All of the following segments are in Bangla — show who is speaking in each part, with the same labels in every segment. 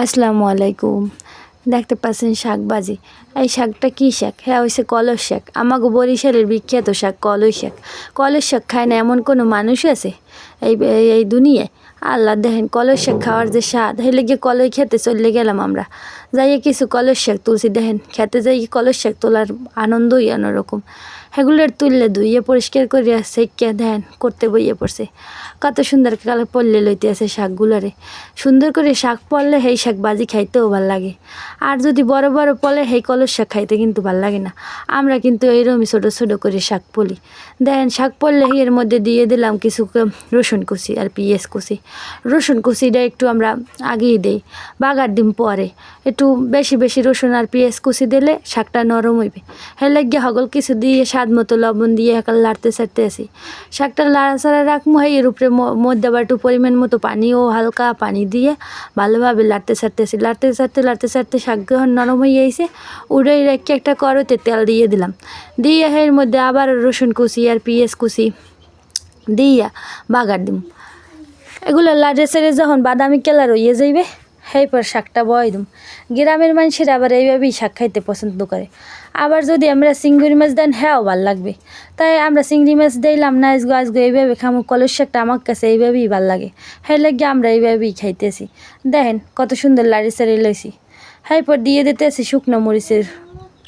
Speaker 1: আসসালামু আলাইকুম। দেখতে পাচ্ছেন শাক বাজি এই শাকটা কী শাক? হ্যাঁ হয়েছে কলস শাক। আমাকে বরিশালের বিখ্যাত শাক কলস শাক। কলস শাক খায় না এমন কোনো মানুষ আছে? এই, এই- এই দুনিয়ায়? আল্লাহ দেখেন কলস শাক খাওয়ার যে স্বাদ হেলে গিয়ে কলই খেতে চলে গেলাম আমরা। যাইয়ে কিছু কলস শাক তুলছি, দেখেন খেতে যাই কলস শাক তোলার আনন্দই অন্যরকম। সেগুলোর তুললে ধুইয়ে পরিষ্কার করিয়া সেকে দেন করতে বইয়ে পড়ছে। কত সুন্দর কালে পড়লে লইতে আছে শাকগুলোরে। সুন্দর করে শাক পড়লে সেই শাক বাজি খাইতেও ভালো লাগে। আর যদি বড় বড় পলে সেই কলস শাক খাইতে কিন্তু ভালো লাগে না। আমরা কিন্তু এইরকমই ছোটো ছোটো করে শাক পলি। দেন শাক পড়লে এর মধ্যে দিয়ে দিলাম কিছু রসুন কুচি আর পিঁয়াজ কুচি। রসুন কুচিটা একটু আমরা আগেই দেই, বাগার ডিম পরে। একটু বেশি বেশি রসুন আর পেঁয়াজ কুচি দিলে শাকটা নরম হইবে। হেলে লাগিয়ে হগল কিছু দিয়ে স্বাদ মতো লবণ দিয়ে একাল লাড়তে সারতে আসি শাকটা লাড়াচাড়া রাখব হয় এর উপরে মধ্যে আবার একটু পরিমাণ মতো পানিও হালকা পানি দিয়ে ভালোভাবে লাড়তে সারতে আসি লাড়তে সারতে লাড়তে সারতে শাক যখন নরম হয়ে আইছে উড়াই রেখে একটা করতে তেল দিয়ে দিলাম। দিয়ে এর মধ্যে আবার রসুন কুচি আর পেঁয়াজ কুচি দিয়া বাগার দিম। এগুলো লাড়ে সেড়ে যখন বাদামি কালার হইয়ে যাইবে পর শাকটা বয় দিম। গ্রামের মানুষের আবার এইভাবেই শাক খাইতে পছন্দ করে। আবার যদি আমরা চিংড়ি মাছ দেন হ্যাঁও ভালো লাগবে। তাই আমরা চিংড়ি মাছ দিলাম, না আজগো আজগো এইভাবে খামো, কলস শাকটা আমার কাছে এইভাবেই ভালো লাগে। হ্যাঁ লাগে আমরা এইভাবেই খাইতেছি। দেখেন কত সুন্দর লাড়ি সারি লইছি। হ্যাঁ পর দিয়ে দিতেছি শুকনো মরিচের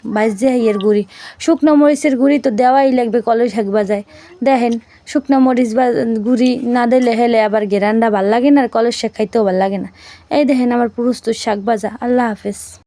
Speaker 1: বাইশ হাইয়ের ইয়ের গুড়ি। শুকনো মরিচের গুড়ি তো দেওয়াই লাগবে কলেজ শাক বাজায়। দেখেন, শুকনো মরিচ বা গুড়ি না দিলে হেলে আবার গেরান্ডা ভালো লাগে না আর কলেজ শাক খাইতেও ভালো লাগে না। এই দেখেন আমার পুরুষ তো শাক বাজা। আল্লাহ হাফেজ।